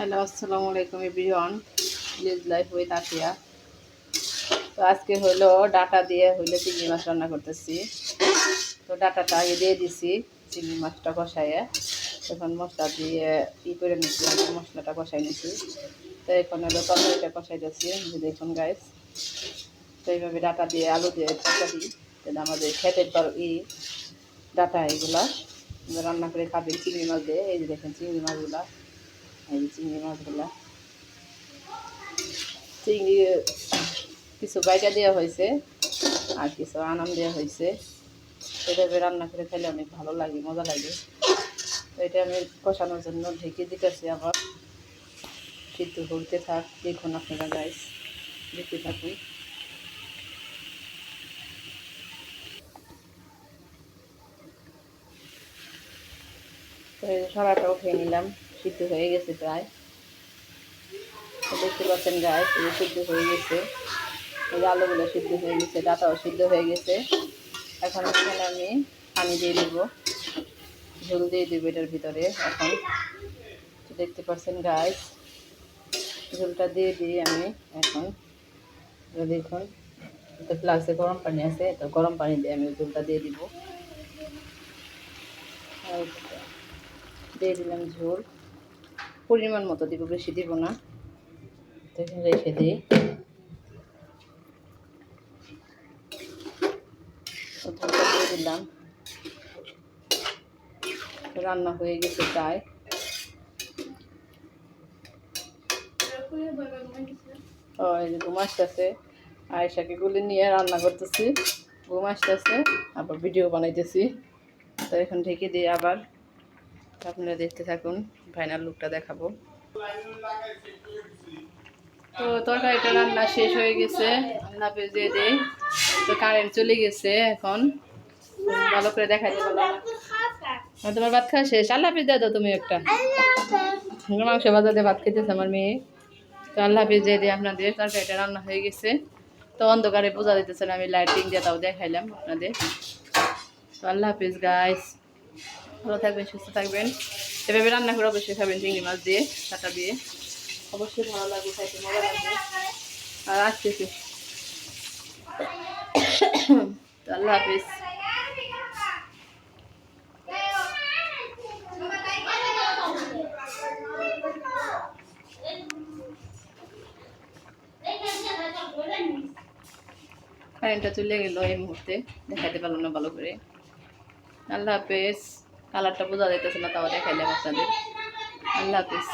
Hello, আসসালামু আলাইকুম everyone. Village life with Afia তো আজকে হলো ডাটা দিয়ে হইল চিংড়ি মাছ রান্না করতেছি। তো ডাটাটা আগে দিয়ে দিছি চিংড়ি মাছটা কষাইয়ে। এখন মশলা দিয়ে ই করে নিচ্ছি মশলাটা কষাই নিচ্ছি তো এখন হলো তরকারিটা কষাই দিচ্ছি দেখুন গাইস তো এইভাবে ডাটা দিয়ে আলু দিয়ে তরকারি তাহলে আমাদের খেতে পর ই ডাটা এগুলা রান্না করে খাবেন চিংড়ি মাছ দিয়ে। এই যে দেখেন চিংড়ি মাছগুলা। এই চিংড়ি মাছগুলা। চিংড়ি, কিছু বাইটা দেওয়া হয়েছে আর কিছু আনাম দেওয়া হয়েছে। এভাবে রান্না করে খেলে অনেক ভালো লাগে, মজা লাগে। এটা আমি কষানোর জন্য ঢেকে দিতেছি আবার। কিন্তু হইতে থাক, দেখুন আপনারা গাইস দেখতে থাকুন। সরাটা উঠিয়ে নিলাম। সিদ্ধ হয়ে গেছে প্রায়। দেখতে পাচ্ছেন গায়ে এই সিদ্ধ হয়ে গেছে। যে আলুগুলো সিদ্ধ হয়ে গেছে, ডাটাও সিদ্ধ হয়ে গেছে। এখন এখানে আমি পানি দিয়ে দিব। ঝোল দিয়ে দেবো এটার ভিতরে এখন। দেখতে পাচ্ছেন গাছ ঝোলটা দিয়ে দিই আমি এখন। দেখুন তো ফ্লাক্সে গরম পানি আছে, তো গরম পানি দিয়ে আমি ঝোলটা দিয়ে দিব। দিয়ে দিলাম ঝোল। পরিমাণ মতো দিব বেশি দিব না। রেখে দিই। দিলাম। রান্না হয়ে গেছে প্রায়। ঘুম আসতেছে। আয়েশাকে গুলি নিয়ে রান্না করতেছি। ঘুম আসতেছে আবার ভিডিও বানাইতেছি। তো এখন ঢেকে দিয়ে আবার। আপনারা দেখতে থাকুন ফাইনাল লুকটা দেখাবো। তো তরকারিটা রান্না শেষ হয়ে গেছে রান্না ভেজে দিই। তো কারেন্ট চলে গেছে এখন। ভালো করে দেবো আর তোমার ভাত খাওয়া শেষ? আল্লাহ হাফিজ দাও তুমি একটা। মাংস বাজার দিয়ে ভাত খেতেছে আমার মেয়ে। তো আল্লাহ হাফিজ দিয়ে আপনাদের, তরকারিটা রান্না হয়ে গেছে। তো অন্ধকারে বোঝা দিতেছে না, আমি লাইটিং দিয়ে তাও দেখাইলাম আপনাদের। তো আল্লাহ হাফিজ গাইস ভালো থাকবেন, সুস্থ থাকবেন। এভাবে রান্না করে অবশ্যই খাবেন চিংড়ি মাছ দিয়ে কাটা দিয়ে। অবশ্যই ভালো লাগবে খাইতে, মজা লাগবে। আর আসতেছি। আল্লাহ হাফিজ। কারেন্টটা চলে গেল এই মুহূর্তে দেখাতে পারলাম না ভালো করে। আল্লাহ হাফেজ। কালারটা বোঝা যাইতেছে না তাও দেখাইলাম আপনাদের। আল্লাহ হাফেজ।